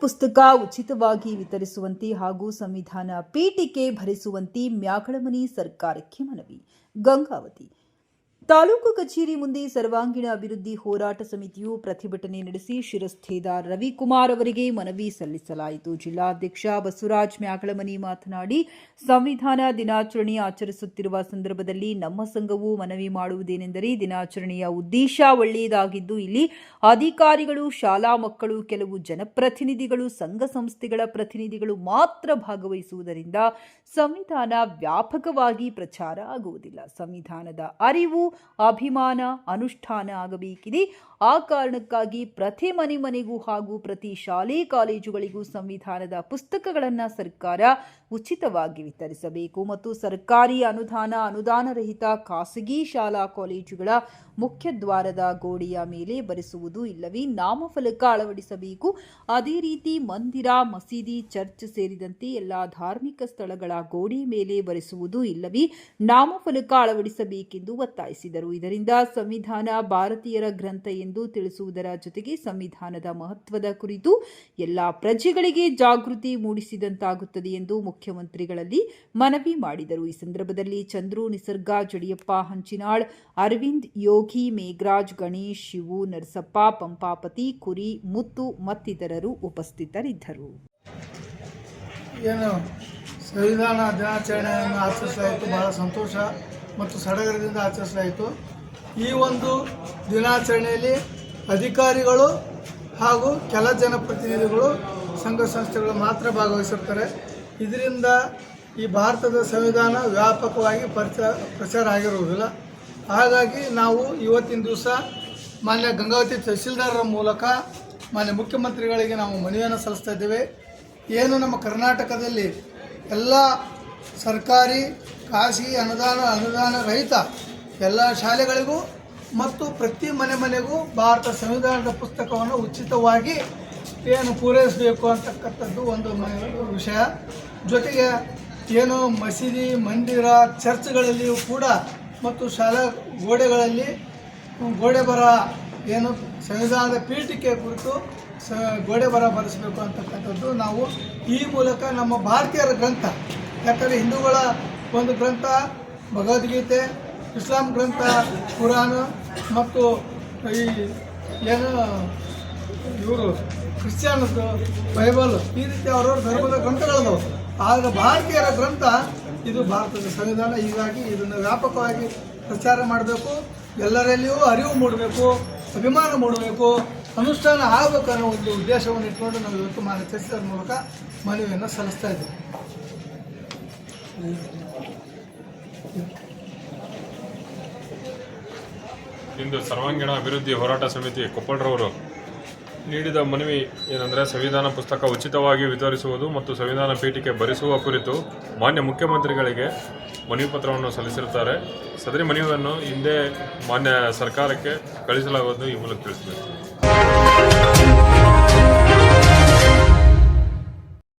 ಪುಸ್ತಕ ಉಚಿತವಾಗಿ ವಿತರಿಸುವಂತೆ ಹಾಗೂ ಸಂವಿಧಾನ ಪೀಠಿಕೆ ಭರಿಸುವಂತೆ ಮ್ಯಾಗಳಮನಿ ಸರ್ಕಾರಕ್ಕೆ ಮನವಿ. ಗಂಗಾವತಿ ತಾಲೂಕು ಕಚೇರಿ ಮುಂದೆ ಸರ್ವಾಂಗೀಣ ಅಭಿವೃದ್ಧಿ ಹೋರಾಟ ಸಮಿತಿಯು ಪ್ರತಿಭಟನೆ ನಡೆಸಿ ಶಿರಸ್ಥೇದಾರ್ ರವಿಕುಮಾರ್ ಅವರಿಗೆ ಮನವಿ ಸಲ್ಲಿಸಲಾಯಿತು. ಜಿಲ್ಲಾಧ್ಯಕ್ಷ ಬಸವರಾಜ್ ಮ್ಯಾಗಳಮನಿ ಮಾತನಾಡಿ, ಸಂವಿಧಾನ ದಿನಾಚರಣೆ ಆಚರಿಸುತ್ತಿರುವ ಸಂದರ್ಭದಲ್ಲಿ ನಮ್ಮ ಸಂಘವು ಮನವಿ ಮಾಡುವುದೇನೆಂದರೆ ದಿನಾಚರಣೆಯ ಉದ್ದೇಶ ಒಳ್ಳೆಯದಾಗಿದ್ದು, ಇಲ್ಲಿ ಅಧಿಕಾರಿಗಳು, ಶಾಲಾ ಮಕ್ಕಳು, ಕೆಲವು ಜನಪ್ರತಿನಿಧಿಗಳು, ಸಂಘ ಸಂಸ್ಥೆಗಳ ಪ್ರತಿನಿಧಿಗಳು ಮಾತ್ರ ಭಾಗವಹಿಸುವುದರಿಂದ ಸಂವಿಧಾನ ವ್ಯಾಪಕವಾಗಿ ಪ್ರಚಾರ ಆಗುವುದಿಲ್ಲ. ಸಂವಿಧಾನದ ಅರಿವು ಅಭಿಮಾನ, ಅನುಷ್ಠಾನ ಆಗಬೇಕಿದೆ. ಆ ಕಾರಣಕ್ಕಾಗಿ ಪ್ರತಿ ಮನೆ ಮನೆಗೂ ಹಾಗೂ ಪ್ರತಿ ಶಾಲೆ, ಕಾಲೇಜುಗಳಿಗೂ ಸಂವಿಧಾನದ ಪುಸ್ತಕಗಳನ್ನು ಸರ್ಕಾರ ಉಚಿತವಾಗಿ ವಿತರಿಸಬೇಕು ಮತ್ತು ಸರ್ಕಾರಿ ಅನುದಾನ, ಅನುದಾನರಹಿತ ಖಾಸಗಿ ಶಾಲಾ ಕಾಲೇಜುಗಳ ಮುಖ್ಯ ದ್ವಾರದ ಗೋಡೆಯ ಮೇಲೆ ಬರೆಸುವುದು ಇಲ್ಲವೇ ನಾಮಫಲಕ ಅಳವಡಿಸಬೇಕು. ಅದೇ ರೀತಿ ಮಂದಿರ, ಮಸೀದಿ, ಚರ್ಚ್ ಸೇರಿದಂತೆ ಎಲ್ಲ ಧಾರ್ಮಿಕ ಸ್ಥಳಗಳ ಗೋಡೆ ಮೇಲೆ ಬರೆಸುವುದು ಇಲ್ಲವೇ ನಾಮಫಲಕ ಅಳವಡಿಸಬೇಕೆಂದು ಒತ್ತಾಯಿಸಿದರು. ಇದರಿಂದ ಸಂವಿಧಾನ ಭಾರತೀಯರ ಗ್ರಂಥ ಎಂದು ತಿಳಿಸುವುದರ ಜೊತೆಗೆ ಸಂವಿಧಾನದ ಮಹತ್ವದ ಕುರಿತು ಎಲ್ಲ ಪ್ರಜೆಗಳಿಗೆ ಜಾಗೃತಿ ಮೂಡಿಸಿದಂತಾಗುತ್ತದೆ ಎಂದು ಮುಖ್ಯಮಂತ್ರಿಗಳಲ್ಲಿ ಮನವಿ ಮಾಡಿದರು. ಈ ಸಂದರ್ಭದಲ್ಲಿ ಚಂದ್ರು, ನಿಸರ್ಗ, ಜಡಿಯಪ್ಪ, ಹಂಚಿನಾಳ್, ಅರವಿಂದ್, ಯೋಗಿ, ಮೇಘರಾಜ್, ಗಣೇಶ್, ಶಿವು, ನರಸಪ್ಪ, ಪಂಪಾಪತಿ, ಕುರಿ, ಮುತ್ತು ಮತ್ತಿತರರು ಉಪಸ್ಥಿತರಿದ್ದರು. ಏನು ಸಂವಿಧಾನ ದಿನಾಚರಣೆಯನ್ನು ಆಚರಿಸಲಾಯಿತು, ಬಹಳ ಸಂತೋಷ ಮತ್ತು ಸಡಗರದಿಂದ ಆಚರಿಸಲಾಯಿತು. ಈ ಒಂದು ದಿನಾಚರಣೆಯಲ್ಲಿ ಅಧಿಕಾರಿಗಳು ಹಾಗೂ ಕೆಲ ಜನಪ್ರತಿನಿಧಿಗಳು ಸಂಘ ಸಂಸ್ಥೆಗಳು ಮಾತ್ರ ಭಾಗವಹಿಸಿರ್ತಾರೆ. ಇದರಿಂದ ಈ ಭಾರತದ ಸಂವಿಧಾನ ವ್ಯಾಪಕವಾಗಿ ಪರಿಚಯ ಪ್ರಚಾರ ಆಗಿರುವುದಿಲ್ಲ. ಹಾಗಾಗಿ ನಾವು ಇವತ್ತಿನ ದಿವಸ ಮಾನ್ಯ ಗಂಗಾವತಿ ತಹಸೀಲ್ದಾರರ ಮೂಲಕ ಮಾನ್ಯ ಮುಖ್ಯಮಂತ್ರಿಗಳಿಗೆ ನಾವು ಮನವಿಯನ್ನು ಸಲ್ಲಿಸ್ತಾ ಇದ್ದೇವೆ. ಏನು ನಮ್ಮ ಕರ್ನಾಟಕದಲ್ಲಿ ಎಲ್ಲ ಸರ್ಕಾರಿ, ಖಾಸಗಿ ಅನುದಾನ ಅನುದಾನ ರಹಿತ ಎಲ್ಲ ಶಾಲೆಗಳಿಗೂ ಮತ್ತು ಪ್ರತಿ ಮನೆ ಮನೆಗೂ ಭಾರತ ಸಂವಿಧಾನದ ಪುಸ್ತಕವನ್ನು ಉಚಿತವಾಗಿ ಏನು ಪೂರೈಸಬೇಕು ಅಂತಕ್ಕಂಥದ್ದು ಒಂದು ವಿಷಯ. ಜೊತೆಗೆ ಏನು ಮಸೀದಿ, ಮಂದಿರ ಚರ್ಚ್ಗಳಲ್ಲಿಯೂ ಕೂಡ ಮತ್ತು ಶಾಲಾ ಗೋಡೆಗಳಲ್ಲಿ ಗೋಡೆ ಬರ ಏನು ಸಂವಿಧಾನದ ಪೀಠಿಕೆ ಕುರಿತು ಸ ಗೋಡೆ ಬರ ಬರೆಸಬೇಕು ಅಂತಕ್ಕಂಥದ್ದು ನಾವು ಈ ಮೂಲಕ ನಮ್ಮ ಭಾರತೀಯರ ಗ್ರಂಥ, ಯಾಕಂದರೆ ಹಿಂದೂಗಳ ಒಂದು ಗ್ರಂಥ, ಭಗವದ್ಗೀತೆ, ಇಸ್ಲಾಂ ಗ್ರಂಥ, ಕುರಾನ್ ಮತ್ತು ಈ ಏನು ಇವರು ಕ್ರಿಶ್ಚಿಯನ್ದು ಬೈಬಲ್ ಈ ರೀತಿ ಅವರವ್ರ ಧರ್ಮದ ಗ್ರಂಥಗಳಿದಾವೆ. ಆದರೆ ಭಾರತೀಯರ ಗ್ರಂಥ, ಇದು ಭಾರತದ ಸಂವಿಧಾನ, ಹೀಗಾಗಿ ಇದನ್ನು ವ್ಯಾಪಕವಾಗಿ ಪ್ರಚಾರ ಮಾಡಬೇಕು, ಎಲ್ಲರಲ್ಲಿಯೂ ಅರಿವು ಮೂಡಬೇಕು, ಅಭಿಮಾನ ಮೂಡಬೇಕು, ಅನುಷ್ಠಾನ ಆಗಬೇಕು ಅನ್ನೋ ಒಂದು ಉದ್ದೇಶವನ್ನು ಇಟ್ಕೊಂಡು ನಾವು ಇವತ್ತು ಮಾನ ಚರ್ಚಿಸೋದ್ರ ಮೂಲಕ ಮನವಿಯನ್ನು ಸಲ್ಲಿಸ್ತಾ ಇದ್ದೀವಿ ಇಂದು ಸರ್ವಾಂಗೀಣ ಅಭಿವೃದ್ಧಿ ಹೋರಾಟ ಸಮಿತಿ ಕೊಪ್ಪಳ್ರವರು ನೀಡಿದ ಮನವಿ ಏನಂದರೆ ಸಂವಿಧಾನ ಪುಸ್ತಕ ಉಚಿತವಾಗಿ ವಿತರಿಸುವುದು ಮತ್ತು ಸಂವಿಧಾನ ಪೀಠಕ್ಕೆ ಭರಿಸುವ ಕುರಿತು ಮಾನ್ಯ ಮುಖ್ಯಮಂತ್ರಿಗಳಿಗೆ ಮನವಿ ಪತ್ರವನ್ನು ಸಲ್ಲಿಸಿರುತ್ತಾರೆ. ಸದರಿ ಮನವಿಯನ್ನು ಹಿಂದೆ ಮಾನ್ಯ ಸರ್ಕಾರಕ್ಕೆ ಕಳಿಸಲಾಗುವುದು ಈ ಮೂಲಕ ತಿಳಿಸಬೇಕು.